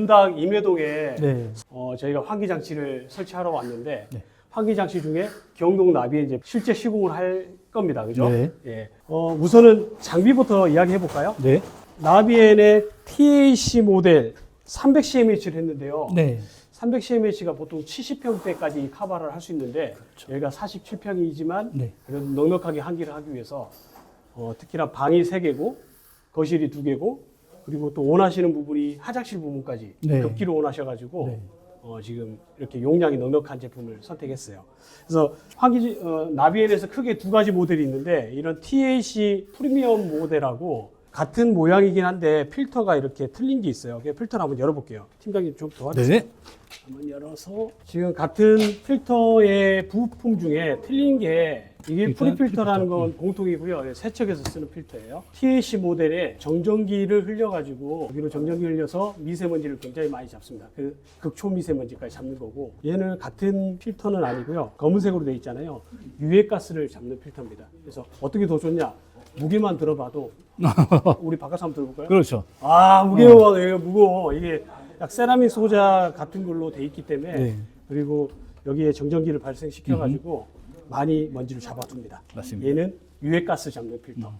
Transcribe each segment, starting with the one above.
분당 임회동에 네. 어, 저희가 환기 장치를 설치하러 왔는데 네. 환기 장치 중에 경동 나비에 이제 실제 시공을 할 겁니다. 그죠? 네. 예. 어, 우선은 장비부터 이야기해 볼까요? 네. 나비엔의 TAC 모델 300cmh를 했는데요. 네. 300cmh가 보통 70평대까지 카바를 할 수 있는데 여기가 47평이지만 네. 그래도 넉넉하게 환기를 하기 위해서 어, 특히나 방이 3개고 거실이 2개고 그리고 또 원하시는 부분이 화장실 부분까지 네. 급기로 원하셔가지고 네. 어, 지금 이렇게 용량이 넉넉한 제품을 선택했어요. 그래서 환기 어, 나비엔에서 크게 두 가지 모델이 있는데 이런 TAC 프리미엄 모델하고 같은 모양이긴 한데 필터가 이렇게 틀린 게 있어요. 그 필터를 한번 열어볼게요. 팀장님 좀 도와주세요. 네. 한번 열어서 지금 같은 필터의 부품 중에 틀린 게 이게 일단 프리 필터라는 필터. 건 공통이고요. 세척에서 쓰는 필터예요. TAC 모델에 정전기를 흘려가지고 여기로 정전기 흘려서 미세먼지를 굉장히 많이 잡습니다. 그 극초 미세먼지까지 잡는 거고 얘는 같은 필터는 아니고요. 검은색으로 돼 있잖아요. 유해 가스를 잡는 필터입니다. 그래서 어떻게 더 좋냐? 무게만 들어봐도 우리 바깥 한번 들어볼까요? 그렇죠. 아 무게가 이게 무거워 이게 약 세라믹 소자 같은 걸로 돼 있기 때문에 네. 그리고 여기에 정전기를 발생시켜 가지고 많이 먼지를 잡아줍니다. 맞습니다. 얘는 유해가스 잡는 필터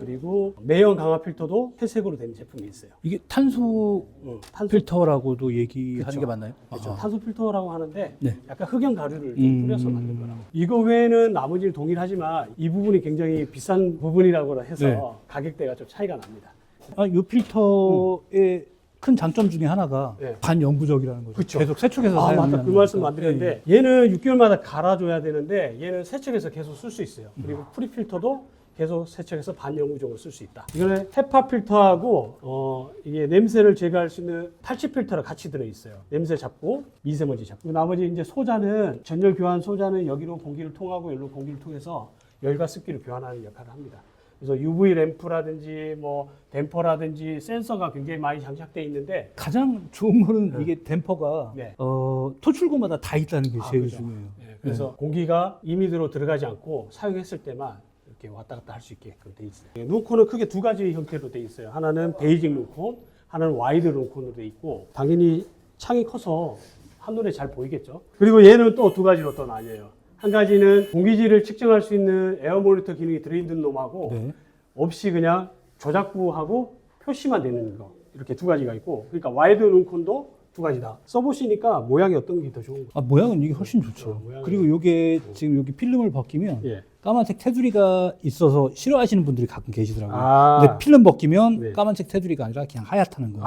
그리고 매연 강화 필터도 회색으로 된 제품이 있어요. 이게 탄소 응, 탄소 필터라고도 얘기하는 그쵸. 게 맞나요? 그렇죠. 아. 탄소 필터라고 하는데 네. 약간 흑연 가루를 좀 음. 뿌려서 만든 거라고. 이거 외에는 나머지는 동일하지만 이 부분이 굉장히 비싼 부분이라고 해서 네. 가격대가 좀 차이가 납니다. 아, 이 필터의 큰 장점 중에 하나가 네. 반영구적이라는 거죠. 그쵸. 계속 세척해서 아, 사용하는 맞다. 그 말씀 거니까. 안 드렸는데 얘는 6개월마다 갈아줘야 되는데 얘는 세척해서 계속 쓸 수 있어요. 그리고 프리필터도 계속 세척해서 반영구적으로 쓸 수 있다. 이거는 헤파 필터하고 어, 이게 냄새를 제거할 수 있는 탈취 필터가 같이 들어 있어요. 냄새 잡고 미세먼지 잡고 나머지 이제 소자는 전열 교환 소자는 여기로 공기를 통하고 여기로 공기를 통해서 열과 습기를 교환하는 역할을 합니다. 그래서 UV 램프라든지 뭐 댐퍼라든지 센서가 굉장히 많이 장착되어 있는데 가장 좋은 거는 이게 댐퍼가 네. 어, 토출구마다 다 있다는 게 아, 제일 그죠. 중요해요. 예, 그래서 공기가 임의대로 들어가지 않고 사용했을 때만 이렇게 왔다 갔다 할 수 있게끔 돼 있어요. 예, 룬콘은 크게 두 가지 형태로 돼 있어요. 하나는 베이직 룬콘, 하나는 와이드 룬콘으로 돼 있고 당연히 창이 커서 한눈에 잘 보이겠죠. 그리고 얘는 또 두 가지로 또 나뉘어요. 한 가지는 공기질을 측정할 수 있는 에어 모니터 기능이 들어있는 놈하고 네. 없이 그냥 조작부하고 표시만 되는 거 이렇게 두 가지가 있고 그러니까 와이드 룬콘도 두 가지다. 써보시니까 모양이 어떤 게 더 좋은 거? 아, 모양은 이게 훨씬 좋죠. 어, 모양이 그리고 이게 지금 여기 필름을 벗기면 예. 까만색 테두리가 있어서 싫어하시는 분들이 가끔 계시더라고요. 아. 근데 필름 벗기면 네. 까만색 테두리가 아니라 그냥 하얗다는 거예요.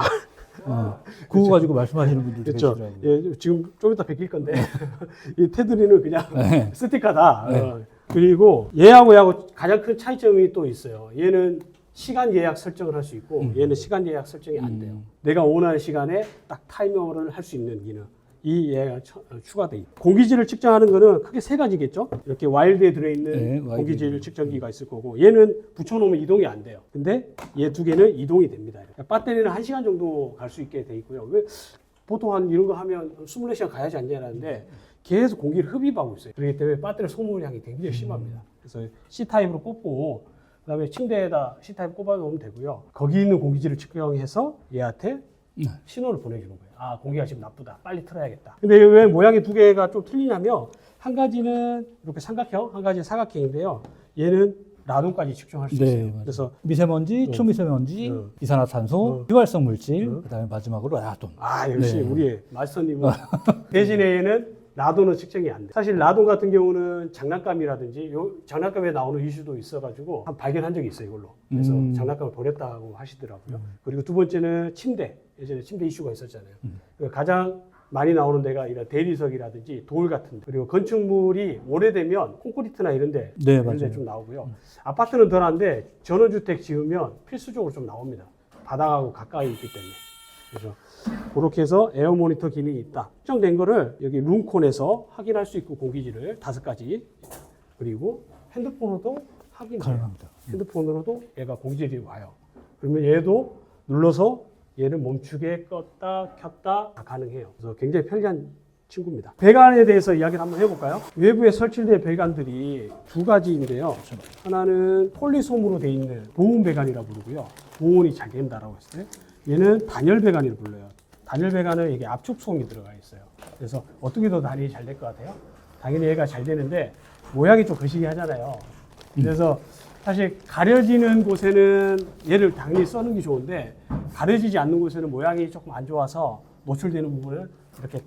어, 그거 가지고 말씀하시는 분들도 그렇죠. 계시더라고요. 예, 지금 좀 이따 베낄 건데 이 테두리는 그냥 네. 스티커다. 네. 어. 그리고 얘하고 얘하고 가장 큰 차이점이 또 있어요. 얘는 시간 예약 설정을 할 수 있고 음. 얘는 시간 예약 설정이 안 돼요. 내가 원하는 시간에 딱 타이머를 할 수 있는 기능. 이 얘가 처- 어, 추가돼 공기질을 측정하는 거는 크게 세 가지겠죠. 이렇게 와일드에 들어있는 네. 공기질 측정기가 있을 거고 얘는 붙여놓으면 이동이 안 돼요. 근데 얘 두 개는 이동이 됩니다. 그러니까 배터리는 한 시간 정도 갈 수 있게 돼 있고요. 왜 보통 한 이런 거 하면 24시간 가야지 않냐는데 계속 공기를 흡입하고 있어요. 그렇기 때문에 배터리 소모량이 굉장히 심합니다. 그래서 C 타입으로 꼽고 그다음에 침대에다 C 타입 꼽아 놓으면 되고요. 거기 있는 공기질을 측정해서 얘한테 네. 신호를 보내주는 거예요. 아 공기가 지금 나쁘다. 빨리 틀어야겠다. 근데 왜 모양이 두 개가 좀 틀리냐면 한 가지는 이렇게 삼각형, 한 가지는 사각형인데요. 얘는 라돈까지 측정할 수 네, 있어요. 맞아요. 그래서 미세먼지, 어. 초미세먼지, 어. 이산화탄소, 어. 휘발성 물질, 어. 그다음에 마지막으로 라돈. 아 역시 네. 우리 마스터님은 대신에 얘는 라돈은 측정이 안 돼. 사실 라돈 같은 경우는 장난감이라든지 요 장난감에 나오는 이슈도 있어가지고 한 발견한 적이 있어요 이걸로. 그래서 음. 장난감을 버렸다고 하시더라고요. 그리고 두 번째는 침대. 예전에 침대 이슈가 있었잖아요. 음. 그 가장 많이 나오는 데가 이런 대리석이라든지 돌 같은 데 그리고 건축물이 오래되면 콘크리트나 이런데 네, 이런 데 맞아요. 좀 나오고요. 아파트는 덜한데 전원주택 지으면 필수적으로 좀 나옵니다. 바닥하고 가까이 있기 때문에. 그래서 그렇게 해서 에어 모니터 기능이 있다. 측정된 거를 여기 룸콘에서 확인할 수 있고 공기질을 다섯 가지 그리고 핸드폰으로도 확인해요. 가능합니다. 핸드폰으로도 얘가 공기질이 와요. 그러면 얘도 눌러서 얘를 멈추게 껐다 켰다 다 가능해요. 그래서 굉장히 편리한 친구입니다. 배관에 대해서 이야기를 한번 해볼까요? 외부에 설치된 배관들이 두 가지인데요. 하나는 폴리솜으로 되어 있는 보온 배관이라 부르고요. 보온이 잘 된다라고 했어요. 얘는 단열 배관이라고 불러요. 단열 배관은 이게 압축 솜이 들어가 있어요. 그래서 어떻게 더 단열이 잘 될 것 같아요? 당연히 얘가 잘 되는데 모양이 좀 거시기 하잖아요. 그래서 사실 가려지는 곳에는 얘를 당연히 써는 게 좋은데 가려지지 않는 곳에는 모양이 조금 안 좋아서 노출되는 부분을 이렇게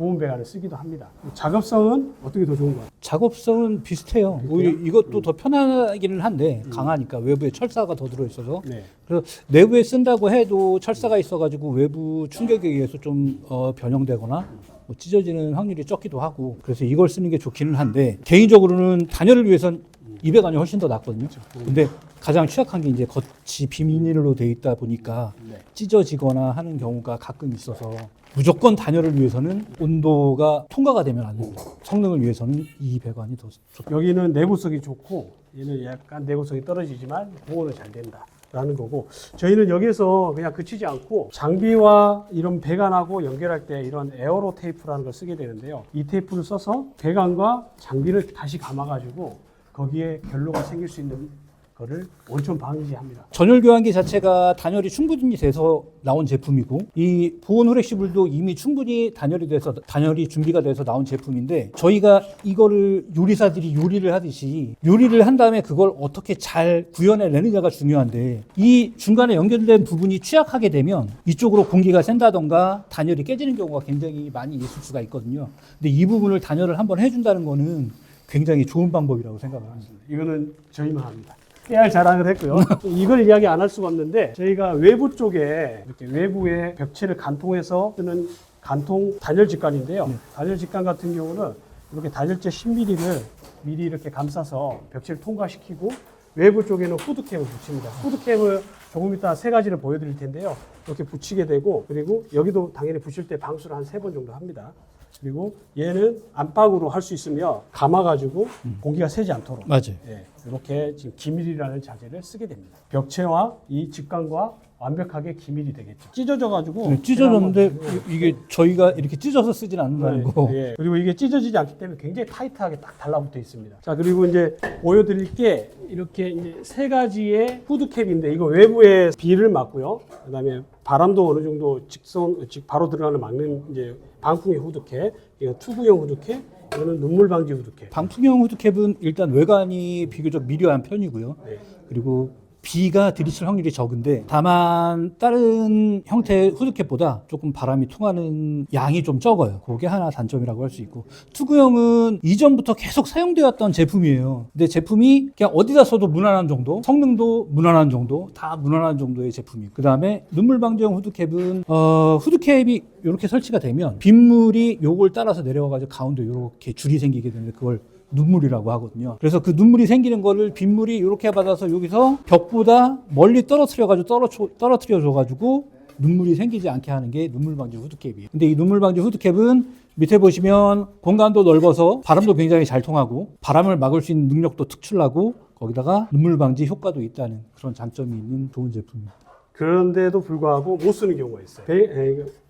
보온 배관을 쓰기도 합니다. 작업성은 어떻게 더 좋은 것 같아요? 작업성은 비슷해요. 오히려 이것도 더 편하기는 한데 강하니까 외부에 철사가 더 들어있어서 네. 그래서 내부에 쓴다고 해도 철사가 있어가지고 외부 충격에 의해서 좀 어, 변형되거나 뭐 찢어지는 확률이 적기도 하고 그래서 이걸 쓰는 게 좋기는 한데 개인적으로는 단열을 위해선 200안이 훨씬 더 낫거든요. 근데 가장 취약한 게 이제 겉이 비닐로 돼 있다 보니까 네. 찢어지거나 하는 경우가 가끔 있어서 무조건 단열을 위해서는 온도가 통과가 되면 안 됩니다. 성능을 위해서는 이 배관이 더 좋다. 여기는 내구성이 좋고 얘는 약간 내구성이 떨어지지만 보온은 잘 된다. 라는 거고 저희는 여기서 그냥 그치지 않고 장비와 이런 배관하고 연결할 때 이런 에어로 테이프라는 걸 쓰게 되는데요. 이 테이프를 써서 배관과 장비를 다시 감아 가지고 거기에 결로가 생길 수 있는 거를 원천 방지합니다. 전열 교환기 자체가 단열이 충분히 돼서 나온 제품이고 이 보온 후레시블도 이미 충분히 단열이 돼서 단열이 준비가 돼서 나온 제품인데 저희가 이거를 요리사들이 요리를 하듯이 요리를 한 다음에 그걸 어떻게 잘 구현해내느냐가 중요한데 이 중간에 연결된 부분이 취약하게 되면 이쪽으로 공기가 샌다던가 단열이 깨지는 경우가 굉장히 많이 있을 수가 있거든요. 근데 이 부분을 단열을 한번 해준다는 거는 굉장히 좋은 방법이라고 생각을 합니다. 이거는 저희만 합니다. 깨알 자랑을 했고요. 이걸 이야기 안 할 수가 없는데 저희가 외부 쪽에 이렇게 외부에 벽체를 간통해서 쓰는 간통 단열 직관인데요. 단열 직관 같은 경우는 이렇게 단열재 10mm를 미리 이렇게 감싸서 벽체를 통과시키고 외부 쪽에는 후드캡을 붙입니다. 후드캡을 조금 이따 세 가지를 보여드릴 텐데요. 이렇게 붙이게 되고 그리고 여기도 당연히 붙일 때 방수를 한 세 번 정도 합니다. 그리고 얘는 안팎으로 할 수 있으며 감아가지고 공기가 새지 않도록 맞아요. 예, 이렇게 지금 기밀이라는 자재를 쓰게 됩니다. 벽체와 이 직관과 완벽하게 기밀이 되겠죠. 찢어져가지고 네, 찢어졌는데 이- 이게 저희가 이렇게 찢어서 쓰진 않는다는 네, 거. 예. 그리고 이게 찢어지지 않기 때문에 굉장히 타이트하게 딱 달라붙어 있습니다. 자 그리고 이제 보여드릴 게 이렇게 이제 세 가지의 후드캡인데 이거 외부에 비를 막고요. 그다음에 바람도 어느 정도 직선 즉 바로 들어가는 막는 이제 방풍의 후드캡, 이거 투구형 후드캡, 이거는 눈물 방지 후드캡. 방풍형 후드캡은 일단 외관이 비교적 미려한 편이고요. 네. 그리고 비가 들이칠 확률이 적은데 다만 다른 형태의 후드캡보다 조금 바람이 통하는 양이 좀 적어요. 그게 하나 단점이라고 할 수 있고 투구형은 이전부터 계속 사용되었던 제품이에요. 근데 제품이 그냥 어디다 써도 무난한 정도, 성능도 무난한 정도, 다 무난한 정도의 제품이에요. 그 다음에 눈물 방지형 후드캡은 어, 후드캡이 이렇게 설치가 되면 빗물이 요걸 따라서 내려와가지고 가운데 이렇게 줄이 생기게 되는데 그걸 눈물이라고 하거든요. 그래서 그 눈물이 생기는 거를 빗물이 이렇게 받아서 여기서 벽보다 멀리 떨어뜨려 가지고 떨어뜨려 떨어뜨려 줘 가지고 눈물이 생기지 않게 하는 게 눈물 방지 후드캡이에요. 근데 이 눈물 방지 후드캡은 밑에 보시면 공간도 넓어서 바람도 굉장히 잘 통하고 바람을 막을 수 있는 능력도 특출나고 거기다가 눈물 방지 효과도 있다는 그런 장점이 있는 좋은 제품입니다. 그런데도 불구하고 못 쓰는 경우가 있어요.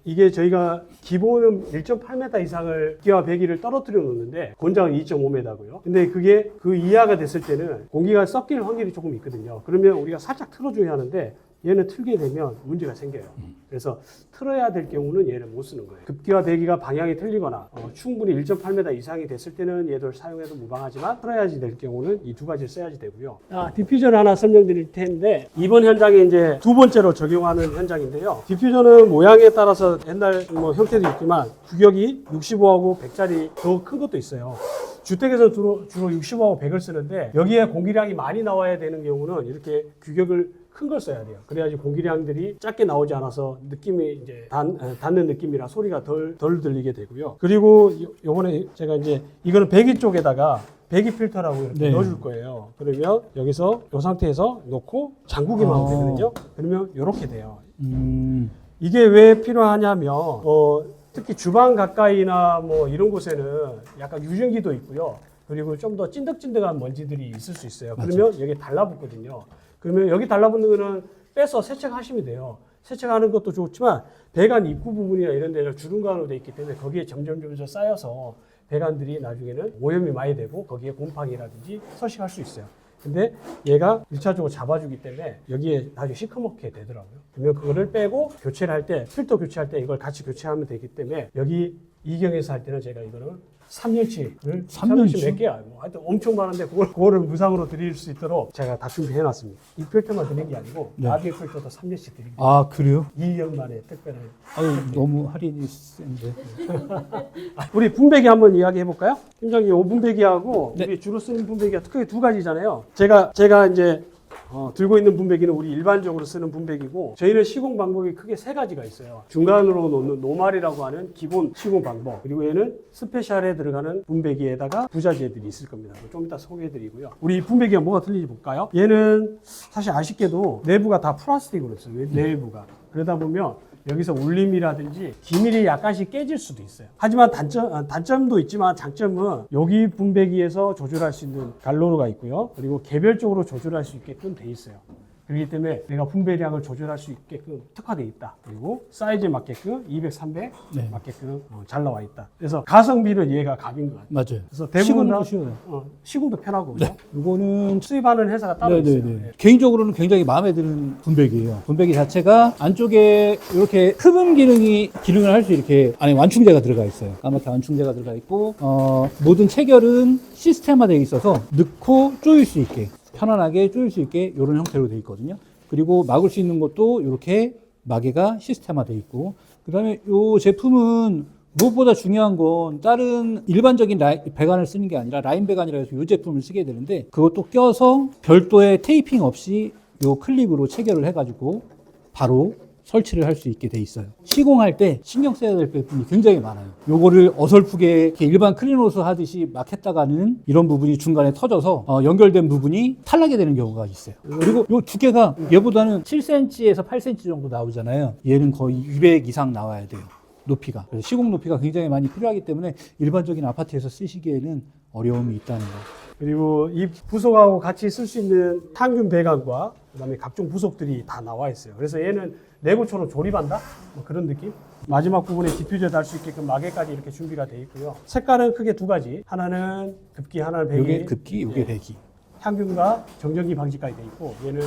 이게 저희가 기본은 1.8m 이상을 기와 배기를 떨어뜨려 놓는데 권장은 2.5m고요. 근데 그게 그 이하가 됐을 때는 공기가 섞일 확률이 조금 있거든요. 그러면 우리가 살짝 틀어줘야 하는데 얘는 틀게 되면 문제가 생겨요. 그래서 틀어야 될 경우는 얘를 못 쓰는 거예요. 급기와 배기가 방향이 틀리거나 어, 충분히 1.8m 이상이 됐을 때는 얘들 사용해도 무방하지만 틀어야지 될 경우는 이 두 가지를 써야지 되고요. 아, 디퓨저를 하나 설명드릴 텐데 이번 현장에 이제 두 번째로 적용하는 현장인데요. 디퓨저는 모양에 따라서 옛날 뭐 형태도 있지만 규격이 65하고 100짜리 더 큰 것도 있어요. 주택에서 주로, 주로 65하고 100을 쓰는데 여기에 공기량이 많이 나와야 되는 경우는 이렇게 규격을 큰 걸 써야 돼요. 그래야지 공기량들이 작게 나오지 않아서 느낌이 이제 단, 에, 닿는 느낌이라 소리가 덜, 덜 들리게 되고요. 그리고 요- 요번에 제가 이제 이거는 배기 쪽에다가 배기 필터라고 이렇게 네. 넣어줄 거예요. 그러면 여기서 이 상태에서 놓고 잠그기만 하면 어. 되거든요. 그러면 이렇게 돼요. 음, 이게 왜 필요하냐면 어, 특히 주방 가까이나 뭐 이런 곳에는 약간 유증기도 있고요. 그리고 좀 더 찐득찐득한 먼지들이 있을 수 있어요. 그러면 여기 달라붙거든요. 그러면 여기 달라붙는 거는 빼서 세척하시면 돼요. 세척하는 것도 좋지만 배관 입구 부분이나 이런 데는 주름관으로 돼 있기 때문에 거기에 점점 점점 쌓여서 배관들이 나중에는 오염이 많이 되고 거기에 곰팡이라든지 서식할 수 있어요. 근데 얘가 일차적으로 잡아주기 때문에 여기에 나중에 시커멓게 되더라고요. 그러면 그거를 빼고 교체를 할 때, 필터 교체할 때 이걸 같이 교체하면 되기 때문에 여기 이경에서 할 때는 제가 이거는 3년치를 삼 년치? 몇 개야. 뭐 하여튼 엄청 많은데 그걸, 그거를 무상으로 드릴 수 있도록 제가 다 준비해 놨습니다. 이 필터만 드린 게 아니고 네. 나비의 필터도 3년씩 드립니다. 아 그래요? 2년 만에 특별한. 아유 너무 할인이 센데. 아, 우리 분배기 한번 이야기해 볼까요? 팀장님, 이 분배기하고 네. 우리 주로 쓰는 분배기가 크게 두 가지잖아요. 제가 제가 이제 어, 들고 있는 분배기는 우리 일반적으로 쓰는 분배기고 저희는 시공 방법이 크게 세 가지가 있어요. 중간으로 놓는 노말이라고 하는 기본 시공 방법 그리고 얘는 스페셜에 들어가는 분배기에다가 부자재들이 있을 겁니다. 좀 이따 소개해드리고요. 우리 이 분배기가 뭐가 틀린지 볼까요? 얘는 사실 아쉽게도 내부가 다 플라스틱으로 있어요. 내부가 그러다 보면 여기서 울림이라든지 기밀이 약간씩 깨질 수도 있어요. 하지만 단점, 아, 단점도 있지만 장점은 여기 분배기에서 조절할 수 있는 갈로로가 있고요. 그리고 개별적으로 조절할 수 있게끔 돼 있어요. 그렇기 때문에 내가 분배량을 조절할 수 있게끔 특화되어 있다. 그리고 사이즈에 맞게끔 200, 300 네. 맞게끔 어, 잘 나와 있다. 그래서 가성비는 얘가 갑인 것 같아요. 맞아요. 그래서 대부분 시공도 다 쉬워요. 어, 시공도 편하고 그죠? 이거는 수입하는 회사가 따로 있어요. 네네네. 네. 개인적으로는 굉장히 마음에 드는 분배기예요. 분배기 자체가 안쪽에 이렇게 흡음 기능이 기능을 할 수 이렇게 안에 완충제가 들어가 있어요. 까맣게 완충제가 들어가 있고 어, 모든 체결은 시스템화되어 있어서 넣고 조일 수 있게 편안하게 조일 수 있게 이런 형태로 되어 있거든요. 그리고 막을 수 있는 것도 이렇게 마개가 시스템화되어 있고 그다음에 이 제품은 무엇보다 중요한 건 다른 일반적인 라인, 배관을 쓰는 게 아니라 라인 배관이라 해서 이 제품을 쓰게 되는데 그것도 껴서 별도의 테이핑 없이 이 클립으로 체결을 해가지고 바로 설치를 할 수 있게 돼 있어요. 시공할 때 신경 써야 될 부분이 굉장히 많아요. 요거를 어설프게 일반 클리노스 하듯이 막 했다가는 이런 부분이 중간에 터져서 어, 연결된 부분이 탈락이 되는 경우가 있어요. 그리고 요두 개가 얘보다는 7cm에서 8cm 정도 나오잖아요. 얘는 거의 200 이상 나와야 돼요. 높이가. 시공 높이가 굉장히 많이 필요하기 때문에 일반적인 아파트에서 쓰시기에는 어려움이 있다는 거. 그리고 이 부속하고 같이 쓸 수 있는 항균 배관과 그다음에 각종 부속들이 다 나와 있어요. 그래서 얘는 레고처럼 조립한다 뭐 그런 느낌. 마지막 부분에 디퓨저 달 수 있게끔 마개까지 이렇게 준비가 돼 있고요. 색깔은 크게 두 가지. 하나는 급기, 하나는 배기. 요게 급기, 요게 예. 배기. 향균과 정전기 방지까지 돼 있고 얘는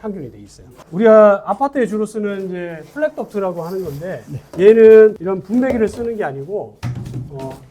향균이 돼 있어요. 우리가 아파트에 주로 쓰는 이제 플랫덕트라고 하는 건데 얘는 이런 분배기를 쓰는 게 아니고 어,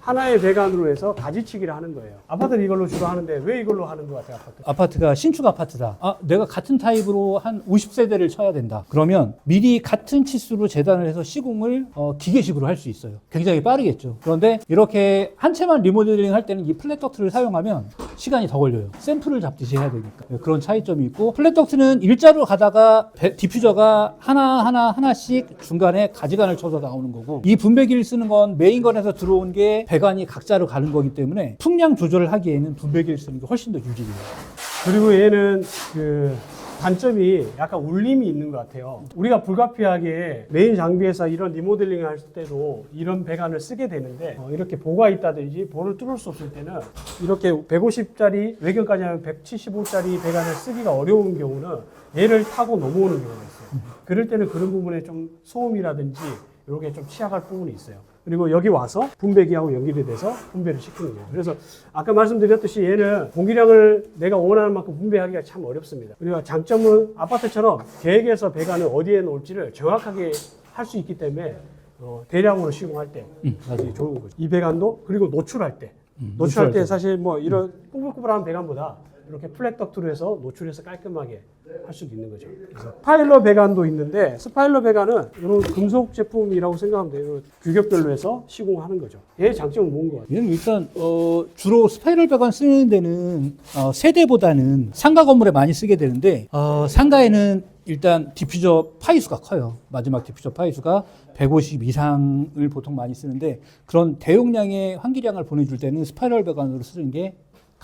하나의 배관으로 해서 가지치기를 하는 거예요. 아파트는 이걸로 주로 하는데 왜 이걸로 하는 것 같아요, 아파트? 아파트가 신축 아파트다. 아, 내가 같은 타입으로 한 50세대를 쳐야 된다. 그러면 미리 같은 치수로 재단을 해서 시공을 어, 기계식으로 할 수 있어요. 굉장히 빠르겠죠. 그런데 이렇게 한 채만 리모델링 할 때는 이 플랫 덕트를 사용하면 시간이 더 걸려요. 샘플을 잡듯이 해야 되니까. 네, 그런 차이점이 있고 플랫 덕트는 일자로 가다가 배- 디퓨저가 하나하나 하나씩 중간에 가지간을 쳐서 나오는 거고 이 분배기를 쓰는 건 메인건에서 들어온 게 배관이 각자로 가는 거기 때문에 풍량 조절을 하기에는 분배기를 쓰는 게 훨씬 더 유리해요. 그리고 얘는 그 단점이 약간 울림이 있는 것 같아요. 우리가 불가피하게 메인 장비에서 이런 리모델링 할 때도 이런 배관을 쓰게 되는데 어, 이렇게 보가 있다든지 볼을 뚫을 수 없을 때는 이렇게 150짜리 외경까지 하면 175짜리 배관을 쓰기가 어려운 경우는 얘를 타고 넘어오는 경우가 있어요. 그럴 때는 그런 부분에 좀 소음이라든지 이렇게 좀 취약할 부분이 있어요. 그리고 여기 와서 분배기하고 연결이 돼서 분배를 시키는 거예요. 그래서 아까 말씀드렸듯이 얘는 공기량을 내가 원하는 만큼 분배하기가 참 어렵습니다. 그리고 장점은 아파트처럼 계획에서 배관을 어디에 놓을지를 정확하게 할 수 있기 때문에 어, 대량으로 시공할 때 음, 좋은 거죠. 이 배관도 그리고 노출할 때 음, 노출할 노출할 때 때. 사실 뭐 이런 꾸불꾸불한 배관보다 이렇게 플랫 덕트로 해서 노출해서 깔끔하게 할 수도 있는 거죠. 스파일러 배관도 있는데 스파일러 배관은 이런 금속 제품이라고 생각하면 돼요. 규격별로 해서 시공하는 거죠. 얘의 장점은 뭔것 같아요? 얘는 일단 어, 주로 스파이럴 배관 쓰는 데는 어, 세대보다는 상가 건물에 많이 쓰게 되는데 어, 상가에는 일단 디퓨저 파이수가 커요. 마지막 디퓨저 파이수가 150 이상을 보통 많이 쓰는데 그런 대용량의 환기량을 보내줄 때는 스파이럴 배관으로 쓰는 게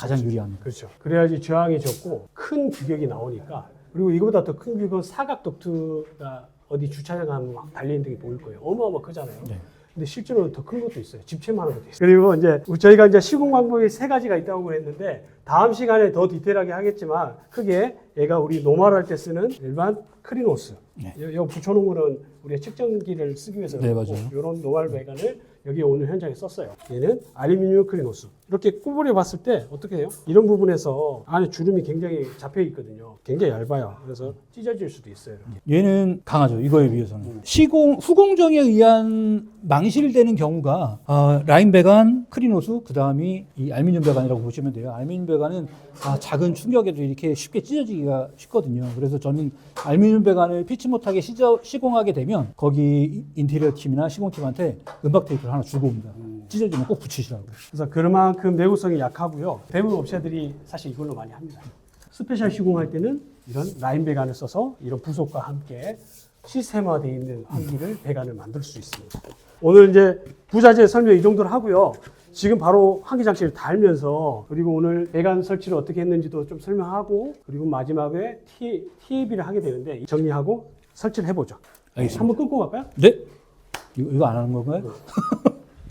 가장 유리합니다. 그렇죠. 그래야지 저항이 적고 큰 규격이 나오니까 그리고 이거보다 더 큰 규격은 사각 덕트가 어디 주차장 가면 막 달려있는 게 보일 거예요. 어마어마 크잖아요. 네. 근데 실제로는 더 큰 것도 있어요. 집채만한 것도 있어요. 그리고 이제 저희가 이제 시공 방법이 세 가지가 있다고 했는데 다음 시간에 더 디테일하게 하겠지만 크게 얘가 우리 노멀할 때 쓰는 일반 크리노스. 네. 여- 여기 붙여놓은 거는 우리가 측정기를 쓰기 위해서 네, 맞아요. 이런 노말 배관을 여기 오늘 현장에 썼어요. 얘는 알루미늄 크리노스. 이렇게 구부려 봤을 때 어떻게 해요? 이런 부분에서 안에 주름이 굉장히 잡혀 있거든요. 굉장히 얇아요. 그래서 찢어질 수도 있어요. 이렇게. 얘는 강하죠. 이거에 비해서는. 시공 후공정에 의한 망실되는 경우가 아, 라인 배관, 크리노스, 그 다음이 이 알루미늄 배관이라고 보시면 돼요. 알루미늄 배관은 아, 작은 충격에도 이렇게 쉽게 찢어지기가 쉽거든요. 그래서 저는 알루미늄 배관을 피치 못하게 시저, 시공하게 되면 거기 인테리어 팀이나 시공팀한테 은박 테이프 를 하나 주고 옵니다. 찢어지면 꼭 붙이시라고. 그래서 그만큼 내구성이 약하고요. 대부분 업체들이 사실 이걸로 많이 합니다. 스페셜 시공할 때는 이런 라인 배관을 써서 이런 부속과 함께 시스템화되어 있는 환기를 배관을 만들 수 있습니다. 오늘 이제 부자재 설명 이 정도로 하고요. 지금 바로 환기 장치를 달면서 그리고 오늘 배관 설치를 어떻게 했는지도 좀 설명하고 그리고 마지막에 T, TAB를 하게 되는데 정리하고 설치를 해보죠. 알겠습니다. 한번 끊고 갈까요? 네? 이거, 이거 안 하는 건가요?